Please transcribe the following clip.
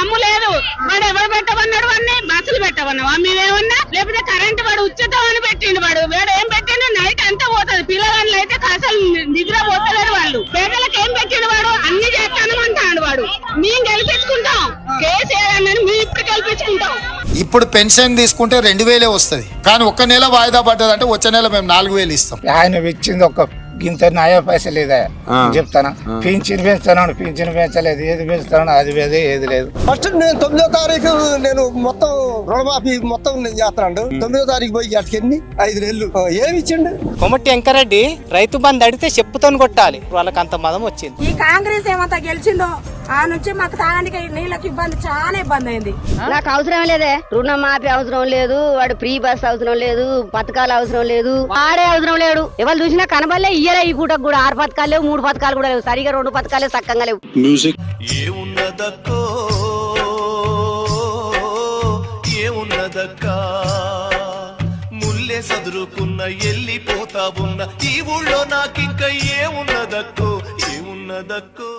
దమ్ము లేదు. వాడు ఎవరు పెట్టమన్నాడు? వాడిని బస్సులు పెట్టమన్నావా? మేమేమన్నా లేకపోతే కరెంట్ వాడు ఉచితం అని పెట్టిండు వాడు. వాడు ఏం పెట్టిండు? నైట్ అంతా పోతుంది పిల్లగాళ్ళు అయితే అసలు నిద్ర పోతలేరు వాళ్ళు. పేదలకు ఏం పెట్టిండు వాడు? అన్ని చేస్తాను అంటాడు వాడు. మేము గెలిపించుకుంటాం. కేసీఆర్ అన్నది మేము ఇప్పుడు గెలిపించుకుంటాం. ఇప్పుడు పెన్షన్ తీసుకుంటే రెండు వేలే వస్తుంది. కానీ ఒక్క నెల వాయిదా పడ్డదంటే వచ్చే నెల మేము నాలుగు వేలు ఇస్తాం. ఆయన ఇచ్చింది ఒక గింత నయా పైసలు లేదా? చెప్తానా? పింఛన్ పెంచుతున్నాను పింఛన్ పెంచలేదు ఏది పెంచుతాను అది లేదు ఏది లేదు. ఫస్ట్ నేను తొమ్మిదో తారీఖు నేను మొత్తం రుణమాఫీ మొత్తం నేను చేస్తున్నాడు తొమ్మిదో తారీఖు పోయి అటుకెన్ని ఐదు నెలలు. ఏమి ఇచ్చిండు? కొమట్టి వెంకరెడ్డి రైతు బంధు అడిగితే చెప్పుతోని కొట్టాలి. వాళ్ళకి అంత మదం వచ్చింది. ఈ కాంగ్రెస్ ఏమంతా గెలిచిందో ఆ నుంచి మాకు తాగడానికి నీళ్ళకి ఇబ్బంది చాలా ఇబ్బంది అయింది. నాకు అవసరం లేదే. రుణమాఫీ అవసరం లేదు వాడు ఫ్రీ బస్ అవసరం లేదు పథకాలు అవసరం లేదు. వాడే అవసరం లేడు. ఎవరు చూసినా కనబడలే ఇయ్యలే ఈ పూటకు కూడా. ఆరు పథకాలు లేవు మూడు పథకాలు కూడా లేవు. సరిగా రెండు పథకాలే సక్కంగా లేవు. ఏమున్నదక్కో ఏమున్నదక్కా? ముల్లే సదురుకున్న ఎల్లిపోతా ఉన్న ఈ ఊళ్ళో నాకింక ఏమున్నదక్కో ఏమున్నదక్కో?